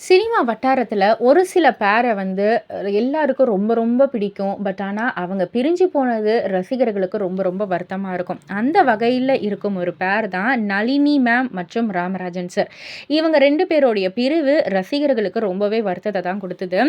Cinema வட்டாரத்தில் ஒரு சில பேரை வந்து எல்லாருக்கும் ரொம்ப ரொம்ப பிடிக்கும். பட் ஆனால் அவங்க பிரிஞ்சு போனது ரசிகர்களுக்கு ரொம்ப ரொம்ப வருத்தமாக இருக்கும். அந்த வகையில் இருக்கும் ஒரு பேர் தான் நளினி மேம் மற்றும் ராமராஜன் சார். இவங்க ரெண்டு பேருடைய பிரிவு ரசிகர்களுக்கு ரொம்பவே வருத்தத்தை தான் கொடுத்தது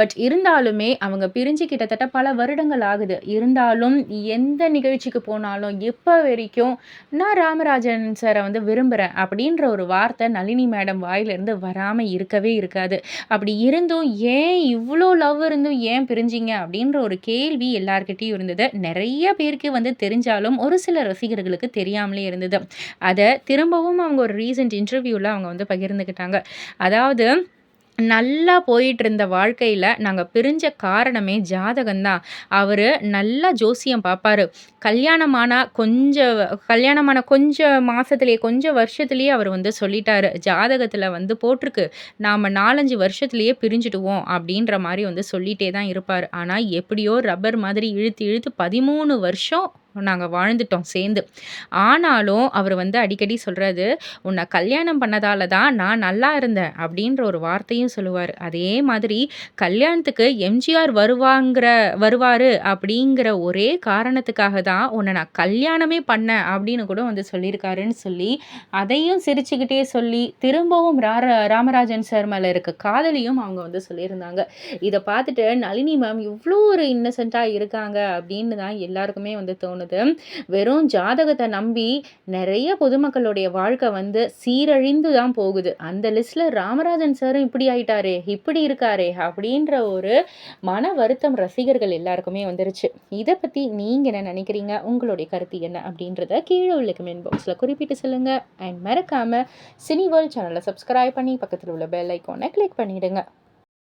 பட் இருந்தாலுமே அவங்க பிரிஞ்சு கிட்டத்தட்ட பல வருடங்கள் ஆகுது. இருந்தாலும் எந்த நிகழ்ச்சிக்கு போனாலும், எப்போ வரைக்கும் நான் ராமராஜன் சாரை வந்து விரும்புகிறேன் அப்படின்ற ஒரு வார்த்தை நளினி மேடம் வாயிலிருந்து வராமல் இருக்கவே இருக்காது. அப்படி இருந்தும் ஏன் இவ்வளோ லவ் இருந்தும் ஏன் பிரிஞ்சிங்க அப்படின்ற ஒரு கேள்வி எல்லார்கிட்டையும் இருந்தது. நிறைய பேருக்கு வந்து தெரிஞ்சாலும், ஒரு சில ரசிகர்களுக்கு தெரியாமலே இருந்தது. அதை திரும்பவும் அவங்க ஒரு ரீசெண்ட் இன்டர்வியூவில் அவங்க வந்து பகிர்ந்துக்கிட்டாங்க. அதாவது நல்லா போயிட்டுருந்த வாழ்க்கையில நாங்க பிரிஞ்ச காரணமே ஜாதகம் தான். அவரு நல்லா ஜோசியம் பாப்பாரு. கல்யாணமானா கொஞ்ச கல்யாணமான கொஞ்ச மாசத்திலேயே, கொஞ்சம் வருஷத்திலேயே அவரு வந்து சொல்லிட்டாரு. ஜாதகத்தில் வந்து போட்டிருக்கு. நாம 4, 5 வருஷத்திலேயே பிரிஞ்சுடுவோம் அப்படின்ற மாரி வந்து சொல்லிட்டே தான் இருப்பாரு. ஆனா எப்படியோ ரப்பர் மாதிரி இழுத்து இழுத்து 13 வருஷம் நாங்கள் வாழ்ந்துட்டோம் சேர்ந்து. ஆனாலும் அவர் வந்து அடிக்கடி சொல்கிறது உன்னை கல்யாணம் பண்ணதால தான் நான் நல்லா இருந்தேன்." அப்படின்ற ஒரு வார்த்தையும் சொல்லுவார் அதே மாதிரி கல்யாணத்துக்கு எம்ஜிஆர் வருவாங்கிற வருவார் அப்படிங்கிற ஒரே காரணத்துக்காக தான் உன்னை நான் கல்யாணமே பண்ணேன் அப்படின்னு கூட வந்து சொல்லியிருக்காருன்னு சொல்லி, அதையும் சிரிச்சுக்கிட்டே சொல்லி, திரும்பவும் ரார ராமராஜன் சார் மேலே இருக்க காதலியும் அவங்க வந்து சொல்லியிருந்தாங்க. இதை பார்த்துட்டு நளினி மேம் இவ்வளோ ஒரு இன்னசென்ட்டாக இருக்காங்க அப்படின்னு தான் எல்லாருக்குமே வந்து தோணும் தோணுது. வெறும் ஜாதகத்தை நம்பி நிறைய பொதுமக்களுடைய வாழ்க்கை வந்து சீரழிந்து தான் போகுது. அந்த லிஸ்ட்டில் ராமராஜன் சாரும் இப்படி ஆயிட்டாரே, இப்படி இருக்காரே அப்படின்ற ஒரு மன வருத்தம் ரசிகர்கள் எல்லாருக்குமே வந்துருச்சு. இதை பற்றி நீங்கள் என்ன நினைக்கிறீங்க உங்களுடைய கருத்து என்ன? அப்படின்றத கீழே உள்ள கமெண்ட் பாக்ஸில் குறிப்பிட்டு சொல்லுங்கள் அண்ட் மறக்காமல் சினி வேர்ல்ட் சேனலை சப்ஸ்கிரைப் பண்ணி பக்கத்தில் உள்ள பெல் ஐக்கானை கிளிக் பண்ணிவிடுங்க